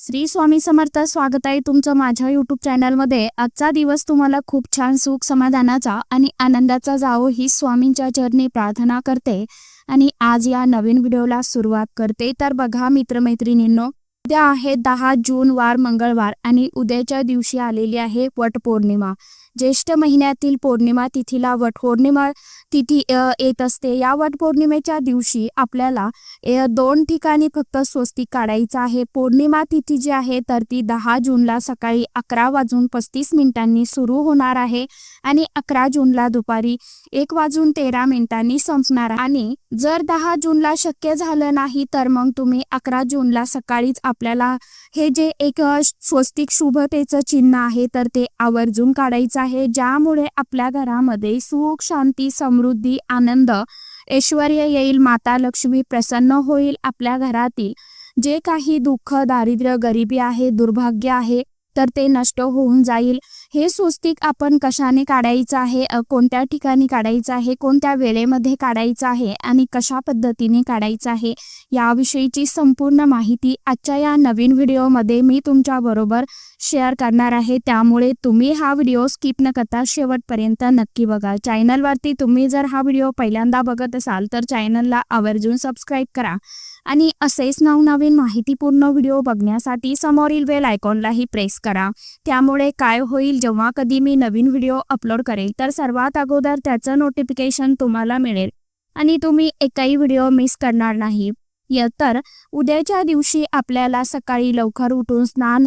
श्री स्वामी समर्थ स्वागत आहे तुमचं माझ्या युट्यूब चॅनलमध्ये आजचा दिवस तुम्हाला खूप छान सुख समाधानाचा आणि आनंदाचा जावो ही स्वामींच्या चरणी प्रार्थना करते. आणि आज या नवीन व्हिडिओला सुरुवात करते. तर बघा मित्रमैत्रिणींनो उद्या आहे दहा जून वार मंगळवार आणि उद्याच्या दिवशी आलेली आहे वटपौर्णिमा. ज्येष्ठ महिन्यातील पौर्णिमा तिथीला वटपौर्णिमा तिथी येत असते. या वटपौर्णिमेच्या दिवशी आपल्याला दोन ठिकाणी फक्त स्वस्तिक काढायचं आहे. पौर्णिमा तिथी जी आहे तर ती दहा जूनला सकाळी अकरा वाजून पस्तीस मिनिटांनी सुरू होणार आहे आणि अकरा जूनला दुपारी एक वाजून तेरा मिनिटांनी संपणार आणि जर दहा जूनला शक्य झालं नाही तर मग तुम्ही अकरा जूनला सकाळीच आपल्याला हे जे एक स्वस्तिक शुभतेचं चिन्ह आहे तर ते आवर्जून काढायचं आहे. ज्यामुळे आपल्या घरामध्ये सुख शांती समृद्धी आनंद ऐश्वर येईल माता लक्ष्मी प्रसन्न होईल आपल्या घरातील. जे काही दुःख दारिद्र्य गरिबी आहे दुर्भाग्य आहे तर ते नष्ट होऊन जाईल. हे स्वस्तिक आपण कशाने काढायचं आहे? कोणत्या ठिकाणी काढायचं आहे? कोणत्या वेळेमध्ये काढायचं आहे? आणि कशा पद्धतीने काढायचं आहे? याविषयीची संपूर्ण माहिती आजच्या या नवीन व्हिडिओमध्ये मी तुमच्याबरोबर शेअर करणार आहे. त्यामुळे तुम्ही हा व्हिडिओ स्किप न करता शेवटपर्यंत नक्की बघा. चॅनलवरती तुम्ही जर हा व्हिडिओ पहिल्यांदा बघत असाल तर चॅनलला आवर्जून सबस्क्राईब करा. आणि असेच नवनवीन माहितीपूर्ण व्हिडिओ बघण्यासाठी समोरील बेल आयकॉनलाही प्रेस करा. त्यामुळे काय होईल जेव्हा कधी मी नवीन व्हिडिओ अपलोड करेल तर सर्वात अगोदर त्याचं नोटिफिकेशन तुम्हाला मिळेल. आणि तुम्ही एकही व्हिडिओ मिस करणार नाही. तर उद्याच्या दिवशी आपल्याला सकाळी लवकर उठून स्नान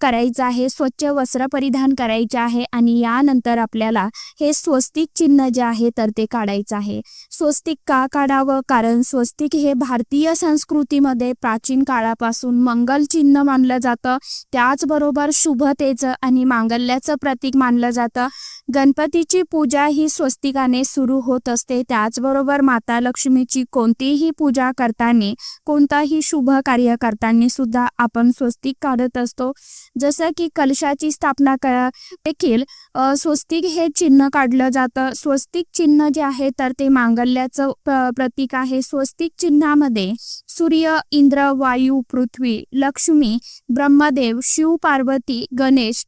करायचं आहे स्वच्छ वस्त्र परिधान करायचे आहे आणि यानंतर आपल्याला हे स्वस्तिक चिन्ह जे आहे तर ते काढायचं आहे. स्वस्तिक का काढावं? कारण स्वस्तिक हे भारतीय संस्कृतीमध्ये प्राचीन काळापासून मंगल चिन्ह मानलं जातं. त्याचबरोबर शुभतेचं आणि मांगल्याचं प्रतीक मानलं जातं. गणपतीची पूजा ही स्वस्तिकाने सुरू होत असते. त्याचबरोबर माता लक्ष्मीची कोणतीही पूजा करताना कोणताही शुभ कार्य करताना सुद्धा आपण स्वस्तिक काढत असतो. जसं की कलशाची स्थापना देखील स्वस्तिक हे चिन्ह काढलं जातं. स्वस्तिक चिन्ह जे आहे तर ते मांगल्याचं प्रतीक आहे. स्वस्तिक चिन्हामध्ये सूर्य इंद्र वायू पृथ्वी लक्ष्मी ब्रह्मदेव शिव पार्वती गणेश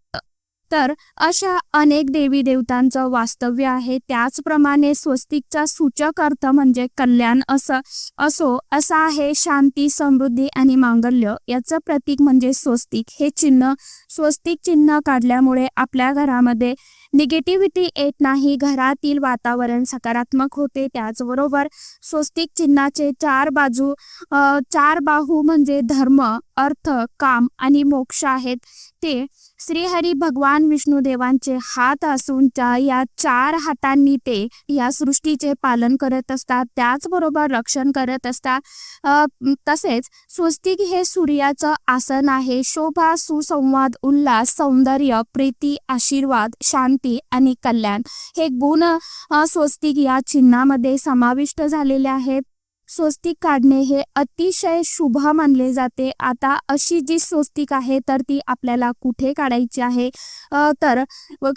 तर अशा अनेक देवी देवतांचं वास्तव्य आहे. त्याचप्रमाणे स्वस्तिकचा सूचक अर्थ म्हणजे कल्याण असं असो असा आहे शांती समृद्धी आणि मांगल्य. याचं प्रतीक म्हणजे स्वस्तिक. हे चिन्ह स्वस्तिक चिन्ह काढल्यामुळे आपल्या घरामध्ये निगेटिव्हिटी येत नाही घरातील वातावरण सकारात्मक होते. त्याचबरोबर स्वस्तिक चिन्हाचे चार बाजू चार बाहू म्हणजे धर्म अर्थ काम आणि मोक्ष आहेत. ते श्रीहरी भगवान विष्णुदेवांचे हात असून या चार हातांनी ते या सृष्टीचे पालन करत असतात. त्याचबरोबर रक्षण करत असतात. तसेच स्वस्तिक हे सूर्याचं आसन आहे. शोभा सुसंवाद उल्हास सौंदर्य प्रीती आशीर्वाद शांती आणि कल्याण हे गुण स्वस्तिक या चिन्हामध्ये समाविष्ट झालेले आहेत. स्वस्तिक काढणे हे अतिशय शुभ मानले जाते. आता अशी जी स्वस्तिक आहे तर ती आपल्याला कुठे काढायची आहे? तर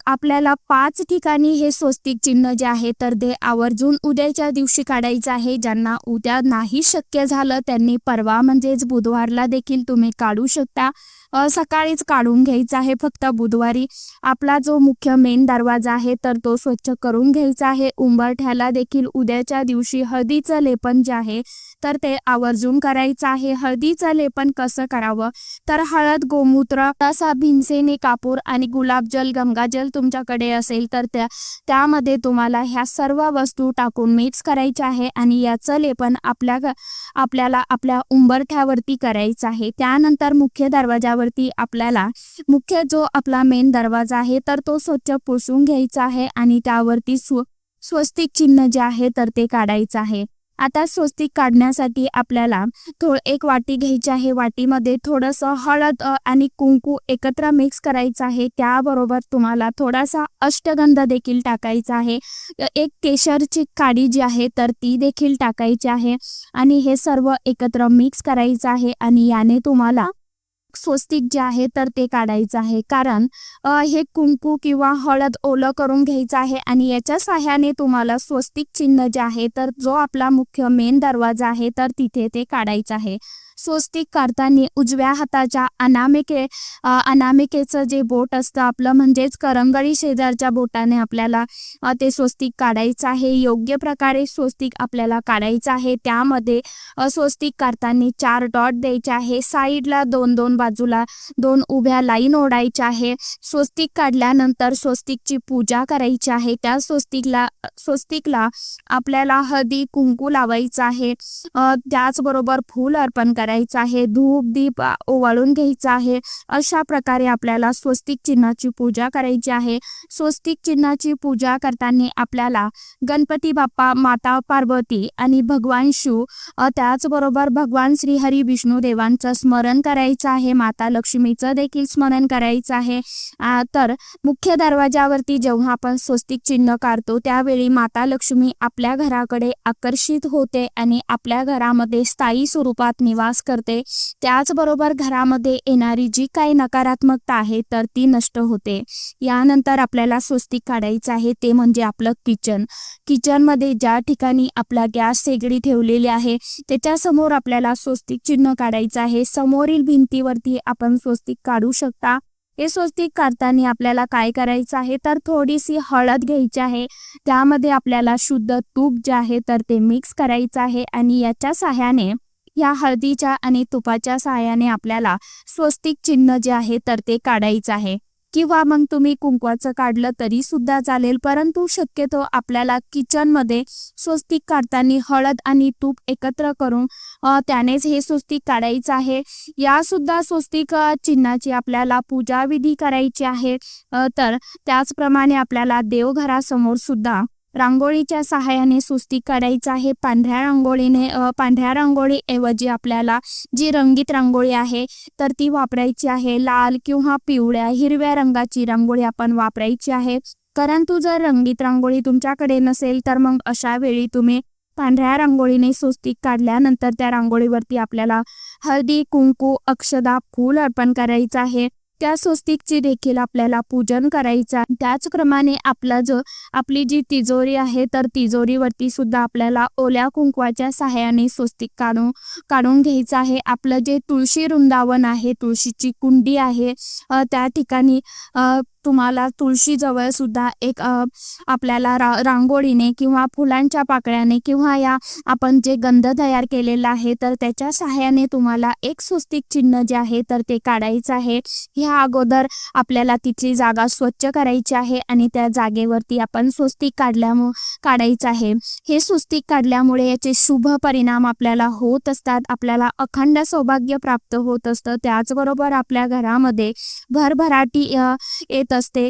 आपल्याला पाच ठिकाणी हे स्वस्तिक चिन्ह जे आहे तर ते आवर्जून उद्याच्या दिवशी काढायचं आहे. ज्यांना उद्या नाही शक्य झालं त्यांनी परवा म्हणजेच बुधवारला देखील तुम्ही काढू शकता. सकाळीच काढून घ्यायचा आहे फक्त बुधवारी. आपला जो मुख्य मेन दरवाजा आहे तर तो स्वच्छ करून घ्यायचा आहे. उंबरठ्याला देखील उद्याच्या दिवशी हळदीचं लेपन जे आहे तर ते आवर्जून करायचं आहे. हळदीचं लेपन कसं करावं? तर हळद गोमूत्र तसा भिंसेने कापूर आणि गुलाबजल गंगाजल तुमच्याकडे असेल तर त्या त्यामध्ये तुम्हाला ह्या सर्व वस्तू टाकून मिक्स करायच्या आहे आणि याचं लेपन आपल्या आपल्याला आपल्या उंबरठ्यावरती करायचं आहे. त्यानंतर मुख्य त्यावरती आपल्याला मुख्य जो आपला मेन दरवाजा आहे तर तो स्वच्छ पुसून घ्यायचा आहे आणि त्यावरती स्व स्वस्तिक चिन्ह जे आहे तर ते काढायचं आहे. आता स्वस्तिक काढण्यासाठी आपल्याला थोड एक वाटी घ्यायची आहे. वाटीमध्ये थोडंसं हळद आणि कुंकू एकत्र मिक्स करायचं आहे. त्याबरोबर तुम्हाला थोडासा अष्टगंध देखील टाकायचा आहे. एक केशरची काडी जी आहे तर ती देखील टाकायची आहे. आणि हे सर्व एकत्र मिक्स करायचं आहे आणि याने तुम्हाला स्वस्तिक जे आहे तर ते काढायचं आहे. कारण हे कुंकू किंवा हळद ओलं करून घ्यायचं आहे आणि याच्या सहाय्याने तुम्हाला स्वस्तिक चिन्ह जे आहे तर जो आपला मुख्य मेन दरवाजा आहे तर तिथे ते काढायचं आहे. स्वस्तिक काढताना उजव्या हाताच्या अनामिके अनामिकेचं जे बोट असतं आपलं म्हणजेच करंगळी शेजारच्या बोटाने आपल्याला ते स्वस्तिक काढायचं आहे. योग्य प्रकारे स्वस्तिक आपल्याला काढायचं आहे. त्यामध्ये स्वस्तिक काढताना चार डॉट द्यायचे आहे. साईडला दोन दोन बाजूला दोन उभ्या लाईन ओढायच्या आहे. स्वस्तिक काढल्यानंतर स्वस्तिकची पूजा करायची आहे. त्या स्वस्तिकला स्वस्तिकला आपल्याला हळदी कुंकू लावायचं आहे. त्याचबरोबर फूल अर्पण करायचं आहे धूप दीप ओवाळून घ्यायचं आहे. अशा प्रकारे आपल्याला स्वस्तिक चिन्हाची पूजा करायची आहे. स्वस्तिक चिन्हाची पूजा करताना आपल्याला गणपती बाप्पा माता पार्वती आणि भगवान शिव त्याचबरोबर भगवान श्रीहरी विष्णू देवांचं स्मरण करायचं आहे. माता लक्ष्मीचं देखील स्मरण करायचं आहे. तर मुख्य दरवाजावरती जेव्हा आपण स्वस्तिक चिन्ह काढतो त्यावेळी माता लक्ष्मी आपल्या घराकडे आकर्षित होते आणि आपल्या घरामध्ये स्थायी स्वरूपात निवास करते. त्याचबरोबर घरामध्ये येणारी जी काही नकारात्मकता आहे तर ती नष्ट होते. यानंतर आपल्याला स्वस्तिक काढायचं आहे ते म्हणजे आपलं किचन. किचनमध्ये ज्या ठिकाणी आपला गॅस शेगडी ठेवलेली आहे त्याच्यासमोर आपल्याला स्वस्तिक चिन्ह काढायचं आहे. समोरील भिंतीवरती आपण स्वस्तिक काढू शकता. हे स्वस्तिक काढताना आपल्याला काय करायचं आहे तर थोडीशी हळद घ्यायची आहे. त्यामध्ये आपल्याला शुद्ध तूप जे आहे तर ते मिक्स करायचं आहे आणि याच्या सहाय्याने या हळदीच्या आणि तुपाच्या सहाय्याने आपल्याला स्वस्तिक चिन्ह जे आहे तर ते काढायचं आहे. किंवा मग तुम्ही कुंकवाचं काढलं तरी सुद्धा चालेल परंतु शक्यतो आपल्याला किचनमध्ये स्वस्तिक काढताना हळद आणि तूप एकत्र करून त्यानेच हे स्वस्तिक काढायचं आहे. या सुद्धा स्वस्तिक चिन्हाची आपल्याला पूजाविधी करायची आहे. तर त्याचप्रमाणे आपल्याला देवघरासमोर सुद्धा रांगोळीच्या सहाय्याने सुस्ती करायचं आहे. पांढऱ्या रांगोळीने पांढऱ्या रांगोळीऐवजी आपल्याला जी रंगीत रांगोळी आहे तर ती वापरायची आहे. लाल किंवा पिवळ्या हिरव्या रंगाची रांगोळी आपण वापरायची आहे. परंतु जर रंगीत रांगोळी तुमच्याकडे नसेल तर मग अशा वेळी तुम्ही पांढऱ्या रांगोळीने सुस्ती काढल्यानंतर त्या रांगोळीवरती आपल्याला हळदी कुंकू अक्षदा फूल अर्पण करायचं आहे. त्या स्वस्तिकची देखील आपल्याला पूजन करायचं त्याच त्याचप्रमाणे आपला जो आपली जी तिजोरी आहे तर तिजोरीवरती सुद्धा आपल्याला ओल्या कुंकवाच्या सहाय्याने स्वस्तिक काढून काढून घ्यायचं आहे. आपलं जे तुळशी वृंदावन आहे तुळशीची कुंडी आहे त्या ठिकाणी तुम्हाला तुळशीजवळ सुद्धा एक आपल्याला रा रांगोळीने किंवा फुलांच्या पाकळ्याने किंवा या आपण जे गंध तयार केलेला आहे तर त्याच्या सहाय्याने तुम्हाला एक स्वस्तिक चिन्ह जे आहे तर ते काढायचं आहे. ह्या अगोदर आपल्याला तिथली जागा स्वच्छ करायची आहे आणि त्या जागेवरती आपण स्वस्तिक काढल्यामु काढायचं आहे. हे स्वस्तिक काढल्यामुळे याचे शुभ परिणाम आपल्याला होत असतात. आपल्याला अखंड सौभाग्य प्राप्त होत असतं. त्याचबरोबर आपल्या घरामध्ये भरभराटी येत असते.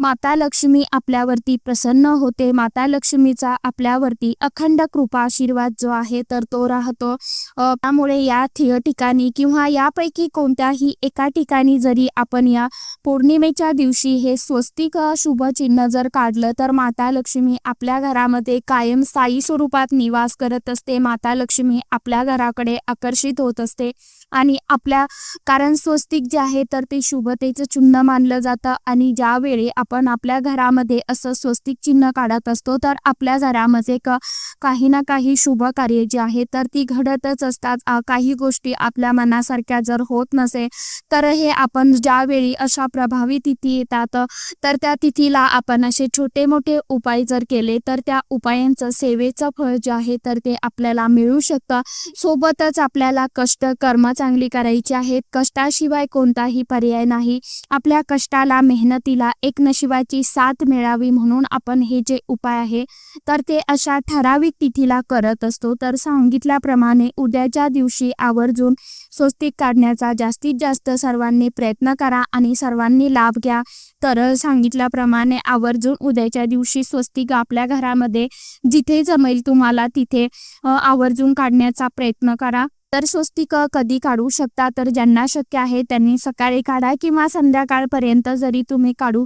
माता लक्ष्मी आपल्यावरती प्रसन्न होते. माता लक्ष्मीचा आपल्यावरती अखंड कृपा आशीर्वाद जो आहे तर तो राहतो. त्यामुळे या ठिकाणी किंवा यापैकी कोणत्याही एका ठिकाणी जरी आपण या पौर्णिमेच्या दिवशी हे स्वस्तिक शुभ चिन्ह जर काढलं तर माता लक्ष्मी आपल्या घरामध्ये कायम स्थायी स्वरूपात निवास करत असते. माता लक्ष्मी आपल्या घराकडे आकर्षित होत असते आणि आपल्या कारण स्वस्तिक जे आहे तर ते शुभतेचं चिन्ह मानलं जातं. आणि ज्यावेळी आपण आपल्या घरामध्ये असं स्वस्तिक चिन्ह काढत असतो तर आपल्या घरामध्ये क काही ना काही शुभ कार्य जे आहे तर ती घडतच असतात. काही गोष्टी आपल्या मनासारख्या जर होत नसे तर हे आपण ज्यावेळी अशा प्रभावी तिथी येतात तर त्या तिथीला आपण असे छोटे मोठे उपाय जर केले तर त्या उपायांचं सेवेचं फळ जे आहे तर ते आपल्याला मिळू शकतं. सोबतच आपल्याला कष्ट कर्म चांगली करायची आहेत. कष्टाशिवाय कोणताही पर्याय नाही. आपल्या कष्टाला मेहनतीला एक शिवाची साथ मिळावी म्हणून आपण हे जे उपाय आहे तर ते अशा ठराविक तिथीला करत असतो. तर सांगितल्याप्रमाणे उद्याच्या दिवशी आवर्जून स्वस्तिक काढण्याचा जास्तीत जास्त सर्वांनी प्रयत्न करा आणि सर्वांनी लाभ घ्या. तर सांगितल्याप्रमाणे आवर्जून उद्याच्या दिवशी स्वस्तिक आपल्या घरामध्ये जिथे जमेल तुम्हाला तिथे आवर्जून काढण्याचा प्रयत्न करा. तर स्वस्तिक कधी काढू शकता? तर ज्यांना शक्य आहे त्यांनी सकाळी काढा किंवा संध्याकाळपर्यंत जरी तुम्ही काढू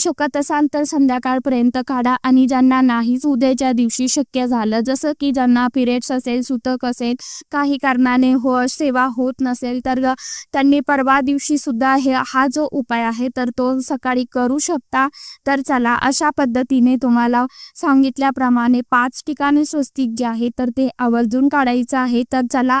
शकत असाल तर संध्याकाळपर्यंत काढा. आणि ज्यांना नाहीच उद्याच्या दिवशी शक्य झालं जसं की ज्यांना पिरियड्स असेल सुतक असेल काही कारणाने हो सेवा होत नसेल तर त्यांनी परवा दिवशी सुद्धा हे हा जो उपाय आहे तर तो सकाळी करू शकता. तर चला अशा पद्धतीने तुम्हाला सांगितल्याप्रमाणे पाच ठिकाणी स्वस्तिक जे आहे तर ते आवर्जून काढायचं आहे. तर चला